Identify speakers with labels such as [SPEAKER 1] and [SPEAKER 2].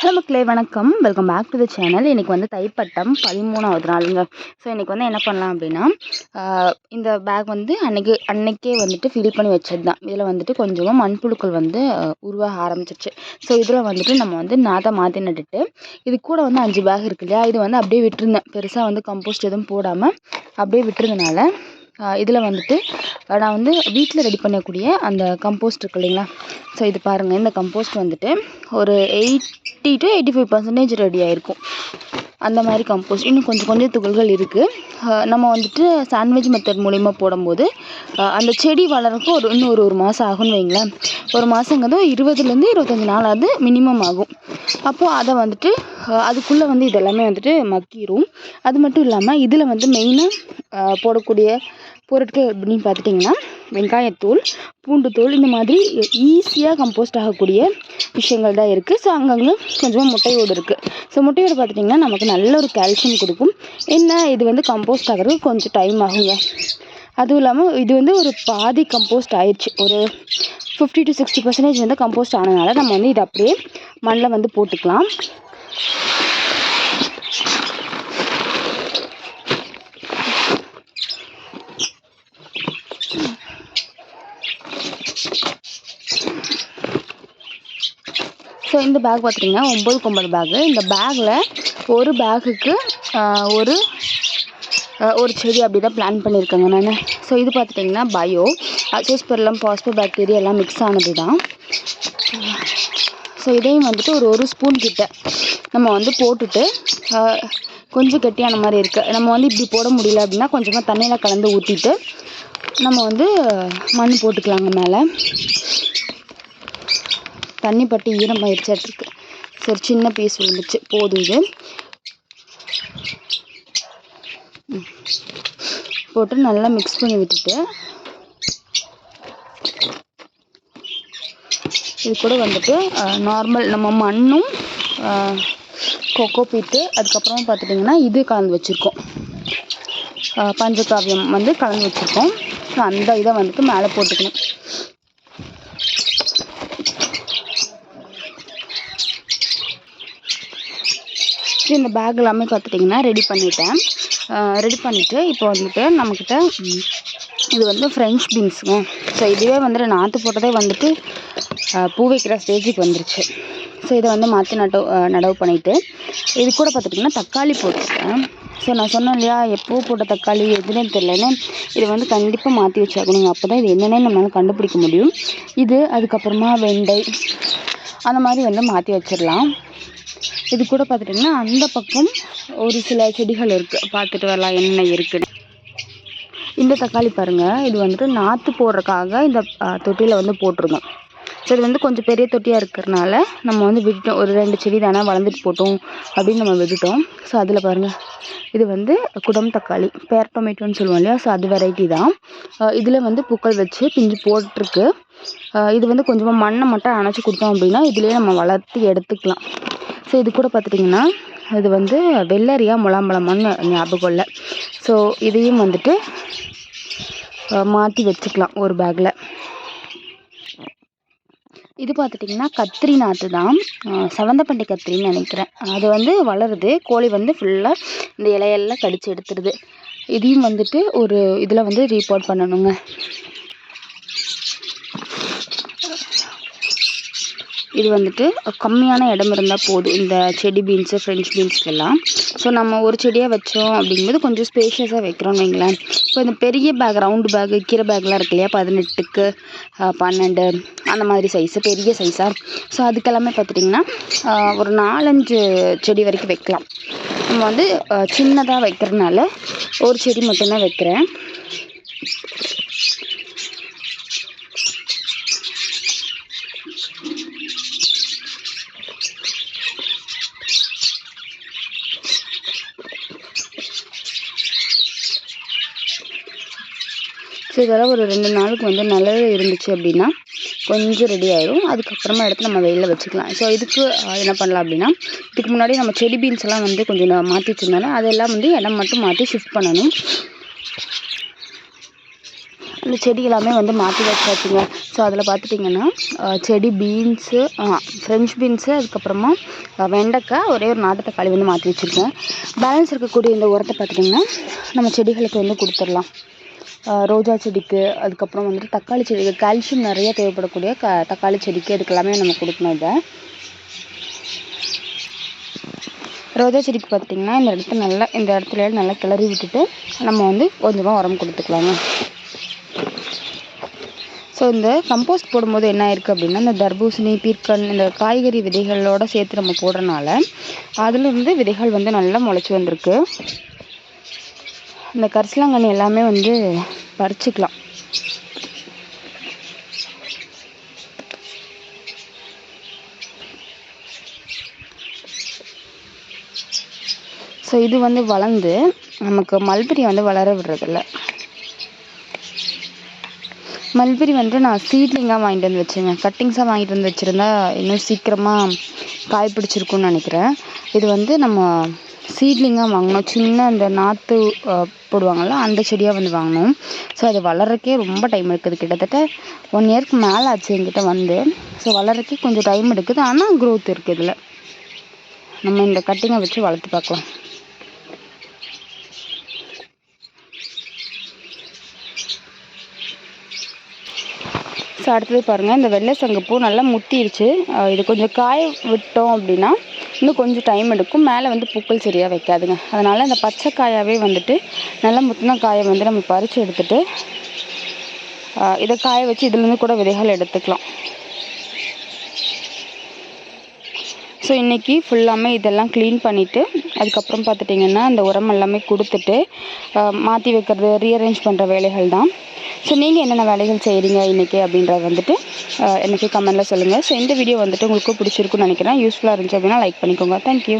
[SPEAKER 1] Hello மக்களே வணக்கம். Welcome back to the channel இன்றைக்கி வந்து தைப்பட்டம் பதிமூணாவது நாளுங்க. ஸோ இன்றைக்கி வந்து என்ன பண்ணலாம் அப்படின்னா இந்த பேக் வந்து அன்றைக்கி அன்னைக்கே வந்துட்டு ஃபில் பண்ணி வச்சது தான் இதில் வந்துட்டு கொஞ்சமாக மண்புழுக்கள் வந்து உருவாக ஆரம்பிச்சிருச்சு. ஸோ இதில் வந்துட்டு நம்ம வந்து நாதை மாற்றி நட்டுட்டு இது கூட வந்து அஞ்சு பேக் இருக்கு இல்லையா? இது வந்து அப்படியே விட்டுருந்தேன். பெருசாக வந்து கம்போஸ்ட் எதுவும் போடாமல் அப்படியே விட்டுருந்தனால இதில் வந்துட்டு நான் வந்து வீட்டில் ரெடி பண்ணக்கூடிய அந்த கம்போஸ்ட் இருக்கு இல்லைங்களா? ஸோ இது பாருங்கள் இந்த கம்போஸ்ட் வந்துட்டு ஒரு eight eighty to eighty five percentage ready ஆகிருக்கும் அந்த மாதிரி கம்போஸ்ட் இன்னும் கொஞ்சம் கொஞ்சம் துகள்கள் இருக்குது நம்ம வந்துட்டு சாண்ட்விச் மெத்தட் மூலிமா போடும்போது அந்த செடி வளரக்கும் ஒரு இன்னும் ஒரு ஒரு மாதம் ஆகும்னு வைங்களேன். ஒரு மாதங்கிறது இருபதுலேருந்து இருபத்தஞ்சி நாளாவது மினிமம் ஆகும். அப்போது அதை வந்துட்டு அதுக்குள்ளே வந்து இதெல்லாமே வந்துட்டு மக்கிரும். அது மட்டும் இல்லாமல் இதில் வந்து மெயினாக போடக்கூடிய பொருட்கள் அப்படின்னு பார்த்துட்டிங்கன்னா வெங்காயத்தூள் பூண்டுத்தூள் இந்த மாதிரி ஈஸியாக கம்போஸ்ட் ஆகக்கூடிய விஷயங்கள் தான் இருக்குது ஸோ அங்கங்கே கொஞ்சமாக முட்டையோடு இருக்குது ஸோ முட்டையோடு பார்த்துட்டிங்கன்னா நமக்கு நல்ல ஒரு கால்சியம் கொடுக்கும். என்ன? இது வந்து கம்போஸ்ட் ஆகிறதுக்கு கொஞ்சம் டைம் ஆகுங்க. அதுவும் இல்லாமல் இது வந்து ஒரு பாதி கம்போஸ்ட் ஆயிடுச்சு ஒரு ஃபிஃப்டி டு சிக்ஸ்டி பர்சன்டேஜ் வந்து கம்போஸ்ட் ஆனதுனால நம்ம வந்து இதை அப்படியே மண்ணில் வந்து போட்டுக்கலாம். ஸோ இந்த பேக் பார்த்துட்டிங்கன்னா ஒம்பது கொம்பது பேகு இந்த பேக்கில் ஒரு பேகுக்கு ஒரு ஒரு செடி அப்படி தான் பிளான் பண்ணியிருக்கேங்க நான். ஸோ இது பார்த்துட்டிங்கன்னா பயோ அசோஸ்பெர்லம் பாஸ்போ பாக்டீரியா எல்லாம் மிக்ஸ் ஆனது தான் ஸோ இதையும் வந்துட்டு ஒரு ஒரு ஸ்பூன் கிட்ட நம்ம வந்து போட்டுட்டு கொஞ்சம் கெட்டியான மாதிரி இருக்குது நம்ம வந்து இப்படி போட முடியல அப்படின்னா கொஞ்சமாக தண்ணியில் கலந்து ஊற்றிட்டு நம்ம வந்து மண் போட்டுக்கலாங்க மேலே. தண்ணி பட்டு ஈரமாயிடுச்சாட்டிருக்கு சரி சின்ன பீஸ் விழுந்துச்சு. போதும் இது. போட்டு நல்லா மிக்ஸ் பண்ணி விட்டுட்டு இது கூட வந்துட்டு நார்மல் நம்ம மண்ணும் கொக்கோ பீட்டு அதுக்கப்புறம் பார்த்துட்டிங்கன்னா இது கலந்து வச்சுருக்கோம். பஞ்சகாவியம் வந்து கலந்து வச்சுருக்கோம். ஸோ அந்த இதை வந்துட்டு மேலே போட்டுக்கணும். ஃபஸ்ட்டு இந்த பேக் எல்லாமே பார்த்துட்டிங்கன்னா ரெடி பண்ணிட்டேன். ரெடி பண்ணிவிட்டு இப்போ வந்துட்டு நம்மக்கிட்ட இது வந்து ஃப்ரெஞ்ச் பீன்ஸுங்க ஸோ இதுவே வந்துட்டு நாற்று போட்டதே வந்துட்டு பூ வைக்கிற ஸ்டேஜுக்கு வந்துருச்சு. ஸோ இதை வந்து மாற்றி நடவு நடவு பண்ணிவிட்டு இது கூட பார்த்துட்டிங்கன்னா தக்காளி போட்டிருக்கேன். ஸோ நான் சொன்னேன் இல்லையா எப்போ போட்ட தக்காளி எதுனே தெரியலன்னு. இது வந்து கண்டிப்பாக மாற்றி வச்சாக்கணும் அப்போ தான் இது என்னென்னு நம்மளால் கண்டுபிடிக்க முடியும். இது அதுக்கப்புறமா வெண்டை அந்த மாதிரி வந்து மாற்றி வச்சிடலாம். இது கூட பார்த்துட்டிங்கன்னா அந்த பக்கம் ஒரு சில செடிகள் இருக்குது பார்த்துட்டு வரலாம் என்ன இருக்குன்னு. இந்த தக்காளி பாருங்கள் இது வந்துட்டு நாற்று போடுறதுக்காக இந்த தொட்டியில் வந்து போட்டிருந்தோம். ஸோ இது வந்து கொஞ்சம் பெரிய தொட்டியாக இருக்கிறனால நம்ம வந்து விட்டுட்டோம். ஒரு ரெண்டு செடி தானே வளர்ந்துட்டு போட்டோம் அப்படின்னு நம்ம விட்டுட்டோம். ஸோ அதில் பாருங்கள் இது வந்து குடம் தக்காளி பேர் டொமேட்டோன்னு சொல்லுவோம் இல்லையா? ஸோ அது வெரைட்டி தான். இதில் வந்து பூக்கள் வச்சு பிஞ்சு போட்டிருக்கு. இது வந்து கொஞ்சமாக மண்ணை மட்டும் அணைச்சி கொடுத்தோம் அப்படின்னா இதுலேயே நம்ம வளர்த்து எடுத்துக்கலாம். ஸோ இது கூட பார்த்துட்டிங்கன்னா இது வந்து வெள்ளரியா முலாம்பழமான்னு ஞாபகம் இல்லை ஸோ இதையும் வந்துட்டு மாற்றி வச்சுக்கலாம் ஒரு பேக்கில் இது பார்த்துட்டிங்கன்னா கத்திரி நாற்று தான். செவந்தப்பண்டி கத்திரின்னு நினைக்கிறேன். அது வந்து வளருது. கோழி வந்து ஃபுல்லாக இந்த இலையெல்லாம் கடித்து எடுத்துடுது இதையும் வந்துட்டு ஒரு இதில் வந்து ரீபோர்ட் பண்ணணுங்க. இது வந்துட்டு கம்மியான இடம் இருந்தால் போதும் இந்த செடி பீன்ஸு ஃப்ரெஞ்ச் பீன்ஸ்க்கெல்லாம் ஸோ நம்ம ஒரு செடியாக வச்சோம் அப்படிங்கும்போது கொஞ்சம் ஸ்பேஷியஸாக வைக்கிறோம்னு வைங்களேன். இப்போ இந்த பெரிய பேக் ரவுண்டு பேக் கீரை பேக்லாம் இருக்கு இல்லையா? பதினெட்டுக்கு பன்னெண்டு அந்த மாதிரி சைஸு பெரிய சைஸாக ஸோ அதுக்கெல்லாமே பார்த்துட்டிங்கன்னா ஒரு நாலஞ்சு செடி வரைக்கும் வைக்கலாம். நம்ம வந்து சின்னதாக வைக்கிறதுனால ஒரு செடி மட்டும்தான் வைக்கிறேன். ஸோ இதெல்லாம் ஒரு ரெண்டு நாளுக்கு வந்து நிழல் இருந்துச்சு அப்படின்னா கொஞ்சம் ரெடி ஆயிடும் அதுக்கப்புறமா எடுத்து நம்ம வெயிலில் வச்சுக்கலாம். ஸோ இதுக்கு என்ன பண்ணலாம் அப்படின்னா இதுக்கு முன்னாடி நம்ம செடி பீன்ஸ் எல்லாம் வந்து கொஞ்சம் மாற்றி வச்சிருந்தாலும் அதெல்லாம் வந்து இடம் மட்டும் மாற்றி ஷிஃப்ட் பண்ணணும். அந்த செடி எல்லாமே வந்து மாற்றி வச்சாச்சுங்க. ஸோ அதில் பார்த்துட்டிங்கன்னா செடி பீன்ஸு ஃப்ரெஞ்ச் பீன்ஸு அதுக்கப்புறமா வெண்டைக்காய் ஒரே ஒரு நாட்டு தக்காளி வந்து மாற்றி வச்சுருக்கேன். பேலன்ஸ் இருக்கக்கூடிய இந்த உரத்தை பார்த்துட்டிங்கன்னா நம்ம செடிகளுக்கு வந்து கொடுத்துடலாம். ரோஜா செடிக்கு அதுக்கப்புறம் வந்துட்டு தக்காளி செடிக்கு கால்சியம் நிறைய தேவைப்படக்கூடிய க தக்காளி செடிக்கு இதுக்கெல்லாமே நம்ம கொடுக்கணும் இதை. ரோஜா செடிக்கு பார்த்திங்கன்னா இந்த இடத்த நல்லா இந்த இடத்துல நல்லா கிளறி விட்டுட்டு நம்ம வந்து கொஞ்சமாக உரம் கொடுத்துக்கலாங்க. ஸோ இந்த கம்போஸ்ட் போடும்போது என்ன ஆயிருக்கு அப்படின்னா இந்த தர்பூசணி பீர்க்கன் இந்த காய்கறி விதைகளோட சேர்த்து நம்ம போடுறனால அதுலேருந்து விதைகள் வந்து நல்லா முளைச்சி வந்திருக்கு. இந்த கரிசலாங்கண்ணி எல்லாமே வந்து பறிச்சுக்கலாம். ஸோ இது வந்து வளர்ந்து நமக்கு மல்பெரி வந்து வளர விடுறதில்ல. மல்பெரி வந்து நான் சீட்லிங்காக வாங்கிட்டு வந்து வச்சேங்க கட்டிங்ஸாக வாங்கிட்டு வந்து வச்சுருந்தா இன்னும் சீக்கிரமாக காய் பிடிச்சிருக்குன்னு நினைக்கிறேன். இது வந்து நம்ம சீட்லிங்காக வாங்கினோம் சின்ன அந்த நாற்று போடுவாங்கள்ல அந்த செடியாக வந்து வாங்கினோம் ஸோ அது வளர்றக்கே ரொம்ப டைம் எடுக்குது கிட்டத்தட்ட ஒன் இயர்க்கு மேலே ஆச்சு என்கிட்ட வந்து. ஸோ வளர்றக்கே கொஞ்சம் டைம் எடுக்குது ஆனால் க்ரோத் இருக்குது இதில். நம்ம இந்த கட்டிங்கை வச்சு வளர்த்து பார்க்கலாம். ஸோ அடுத்தது பாருங்கள் இந்த வெள்ளை சங்கப்பூ நல்லா முத்திருச்சு. இது கொஞ்சம் காய விட்டோம் அப்படின்னா இன்னும் கொஞ்சம் டைம் எடுக்கும். மேலே வந்து பூக்கள் சரியாக வைக்காதுங்க. அதனால் இந்த பச்சை காயாகவே வந்துட்டு நல்லா முத்தின காயை வந்து நம்ம பறித்து எடுத்துட்டு இதை காய வச்சு இதுலேருந்து கூட விதைகள் எடுத்துக்கலாம். ஸோ இன்றைக்கி ஃபுல்லாமே இதெல்லாம் க்ளீன் பண்ணிவிட்டு அதுக்கப்புறம் பார்த்துட்டிங்கன்னா அந்த உரம் எல்லாமே கொடுத்துட்டு மாற்றி வைக்கிறது ரீஅரேஞ்ச் பண்ணுற வேலைகள் தான். ஸோ நீங்கள் என்னென்ன வேலைகள் செய்கிறீங்க இன்றைக்கி அப்படின்றத வந்துட்டு அஹ், எனக்கு சொல்லுங்கள் ஸோ இந்த வீடியோ வந்துட்டு உங்களுக்கு பிடிச்சிருக்குன்னு நினைக்கிறேன். யூஸ்ஃபுல்லாக இருந்துச்சு அப்படின்னா லைக் பண்ணிக்கோங்க. தேங்க்யூ